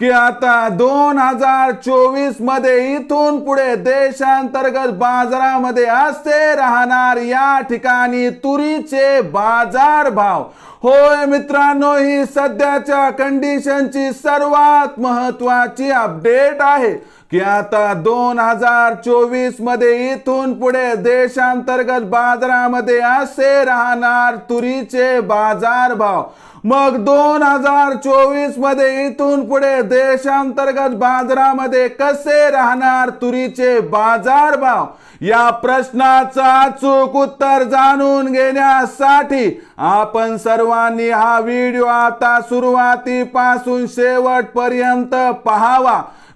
की आता दोन हजार चोवीसमध्ये इथून पुढे देशांतर्गत बाजारामध्ये असे राहणार या ठिकाणी तुरीचे बाजार भाव. होय मित्रांनो ही सध्याच्या कंडिशनची सर्वात महत्वाची अपडेट आहे. की आता दोन हजार चोवीसमध्ये इथून पुढे देशांतर्गत बाजारामध्ये असे राहणार तुरीचे बाजार भाव. मग दोन हजार चोवीसमध्ये इथून पुढे देशांतर्गत बाजारामध्ये कसे राहणार तुरीचे बाजार भाव? या प्रश्नाचा अचूक उत्तर जाणून घेण्यासाठी आपण सर्वांनी हा व्हिडिओ आता सुरुवातीपासून शेवटपर्यंत पाहावा.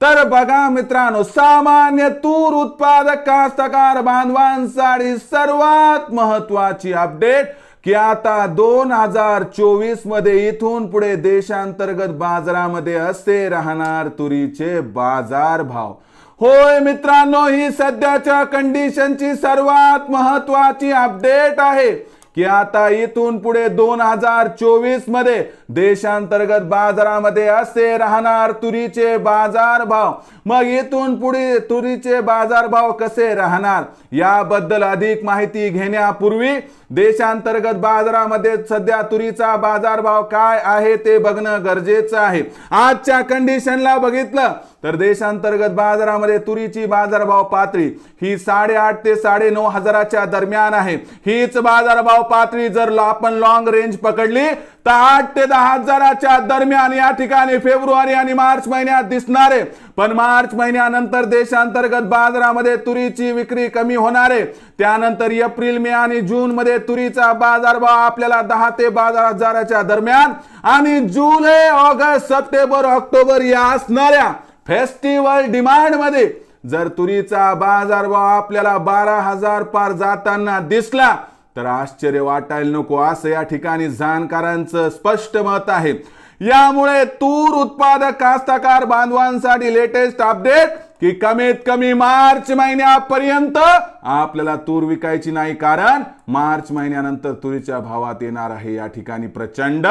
तर बघा मित्रांनो सामान्य तूर उत्पादक कास्तकार बांधवांसाठी सर्वात महत्वाची अपडेट की आता दोन हजार चोवीसमध्ये इथून पुढे देशांतर्गत बाजारामध्ये असे राहणार तुरीचे बाजार भाव. होय मित्रांनो ही सध्याच्या कंडिशनची सर्वात महत्वाची अपडेट आहे. की आता इथून पुढे दोन हजार चोवीसमध्ये देशांतर्गत बाजारामध्ये असे राहणार तुरीचे बाजार भाव मग इथून पुढे तुरीचे बाजार भाव कसे राहणार? याबद्दल अधिक माहिती घेण्यापूर्वी देशांतर्गत बाजारामध्ये सध्या तुरीचा बाजारभाव काय आहे ते बघणं गरजेचं आहे. आजच्या कंडिशनला बघितलं तर देशांतर्गत बाजारामध्ये तुरीची बाजारभाव पातळी ही साडेआठ ते साडे नऊ हजाराच्या दरम्यान आहे. हीच बाजारभाव पातळी जर आपण लॉंग रेंज पकडली तर आठ ते दहा हजाराच्या दरम्यान या ठिकाणी फेब्रुवारी आणि मार्च महिन्यात दिसणार आहे. पण मार्च महिन्यानंतर देशांतर्गत बाजारामध्ये तुरीची विक्री कमी होणार आहे. त्यानंतर एप्रिल मे आणि जून मध्ये तुरीचा बाजारभाव आपल्याला दहा ते बारा हजाराच्या दरम्यान आणि जुलै ऑगस्ट सप्टेंबर ऑक्टोबर या असणाऱ्या फेस्टिवल डिमांडमध्ये जर तुरीचा बाजारभाव आपल्याला बारा हजार पार जाताना दिसला तर आश्चर्य वाटायला नको. असं या ठिकाणी जाणकारांचं स्पष्ट मत आहे. यामुळे तूर उत्पादक कास्तकार बांधवांसाठी लेटेस्ट अपडेट की कमीत कमी मार्च महिन्यापर्यंत आपल्याला तूर विकायची नाही. कारण मार्च महिन्यानंतर तुरीच्या भावात येणार आहे या ठिकाणी प्रचंड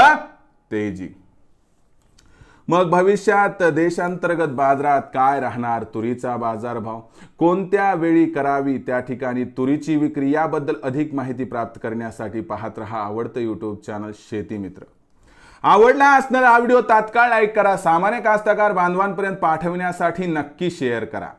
तेजी. मग भविष्यात देशांतर्गत बाजारात काय राहणार? तुरीचा बाजारभाव? कोणत्या वेळी करावी? त्या ठिकाणी तुरीची विक्री याबद्दल अधिक माहिती प्राप्त करण्यासाठी पाहत रहा आवडतं युट्यूब चॅनल शेती मित्र. आवडला असणारा हा व्हिडिओ तात्काळ लाईक करा. सामान्य कास्तकार बांधवांपर्यंत पाठवण्यासाठी नक्की शेअर करा.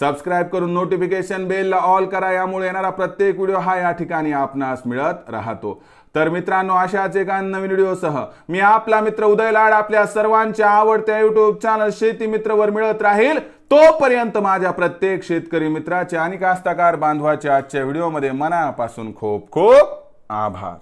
सबस्क्राईब करून नोटिफिकेशन बेलला ऑल करा यामुळे येणारा प्रत्येक व्हिडिओ हा या ठिकाणी आपणास मिळत राहतो. तर मित्रांनो अशाच एका नवीन व्हिडिओसह मी आपला मित्र उदय लाड आपल्या सर्वांच्या आवडत्या युट्यूब चॅनल शेती मित्रवर मिळत राहील. तोपर्यंत माझ्या प्रत्येक शेतकरी मित्राच्या आणि कास्तकार बांधवाच्या आजच्या व्हिडिओमध्ये मनापासून खूप खूप आभार.